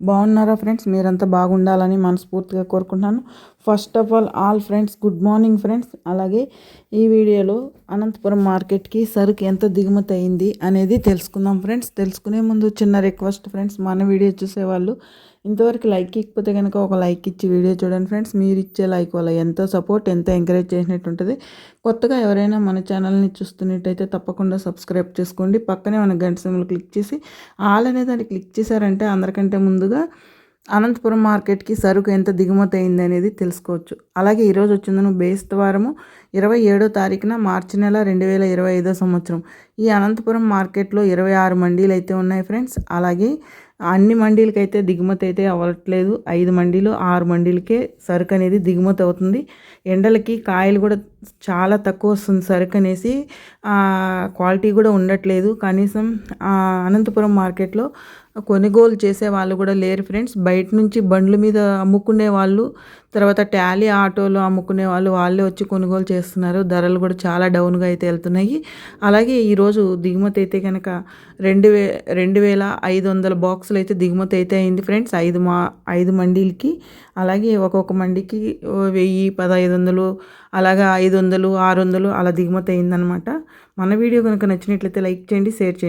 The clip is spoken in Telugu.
బాగున్నారా ఫ్రెండ్స్? మీరంతా బాగుండాలని మనస్ఫూర్తిగా కోరుకుంటున్నాను. First of all all friends good morning friends అలాగే ఈ వీడియోలో అనంతపురం మార్కెట్కి సరుకు ఎంత దిగుమతి అయింది అనేది తెలుసుకుందాం ఫ్రెండ్స్. తెలుసుకునే ముందు చిన్న రిక్వెస్ట్ ఫ్రెండ్స్ మన వీడియో చూసేవాళ్ళు ఇంతవరకు లైక్ ఇకపోతే కనుక ఒక లైక్ ఇచ్చి వీడియో చూడండి ఫ్రెండ్స్. మీరు ఇచ్చే లైక్ వల్ల ఎంతో సపోర్ట్ ఎంతో ఎంకరేజ్ చేసినట్టు ఉంటుంది కొత్తగా ఎవరైనా మన ఛానల్ని చూస్తున్నట్టయితే తప్పకుండా సబ్స్క్రైబ్ చేసుకోండి. పక్కనే మన గంట సింబల్ క్లిక్ చేసి ఆల్ అనే దాన్ని క్లిక్ చేశారంటే అందరికంటే ముందు ముందుగా అనంతపురం మార్కెట్కి సరుకు ఎంత దిగుమతి అయింది అనేది తెలుసుకోవచ్చు. అలాగే ఈరోజు వచ్చిందను బేస్తవారము ఇరవై ఏడో తారీఖున మార్చి నెల రెండు వేల ఇరవై ఐదో సంవత్సరం. ఈ అనంతపురం మార్కెట్లో ఇరవై ఆరు మండీలు అయితే ఉన్నాయి ఫ్రెండ్స్. అలాగే అన్ని మండీలకి అయితే దిగుమతి అయితే అవ్వట్లేదు. ఐదు మండీలు ఆరు మండీలకే సరుకు అనేది దిగుమతి అవుతుంది. ఎండలకి కాయలు కూడా చాలా తక్కువ వస్తుంది సరుకు అనేసి క్వాలిటీ కూడా ఉండట్లేదు. కనీసం అనంతపురం మార్కెట్లో కొనుగోలు చేసే వాళ్ళు కూడా లేరు ఫ్రెండ్స్. బయట నుంచి బండ్ల మీద అమ్ముకునే వాళ్ళు తర్వాత ట్యాలీ ఆటోలు అమ్ముకునే వాళ్ళు వాళ్ళే వచ్చి కొనుగోలు చేస్తున్నారు. ధరలు కూడా చాలా డౌన్గా అయితే వెళ్తున్నాయి. అలాగే ఈరోజు దిగుమతి అయితే కనుక రెండు వే రెండు వేల ఐదు వందల బాక్స్ బాక్సులు అయితే దిగుమతి అయితే అయింది ఫ్రెండ్స్. ఐదు మా ఐదు మండీలకి అలాగే ఒక్కొక్క మండికి వెయ్యి పదహైదు వందలు అలాగా ఐదు వందలు ఆరు వందలు అలా దిగుమతి అయిందనమాట మన వీడియో కనుక నచ్చినట్లయితే లైక్ చేయండి షేర్ చేయండి.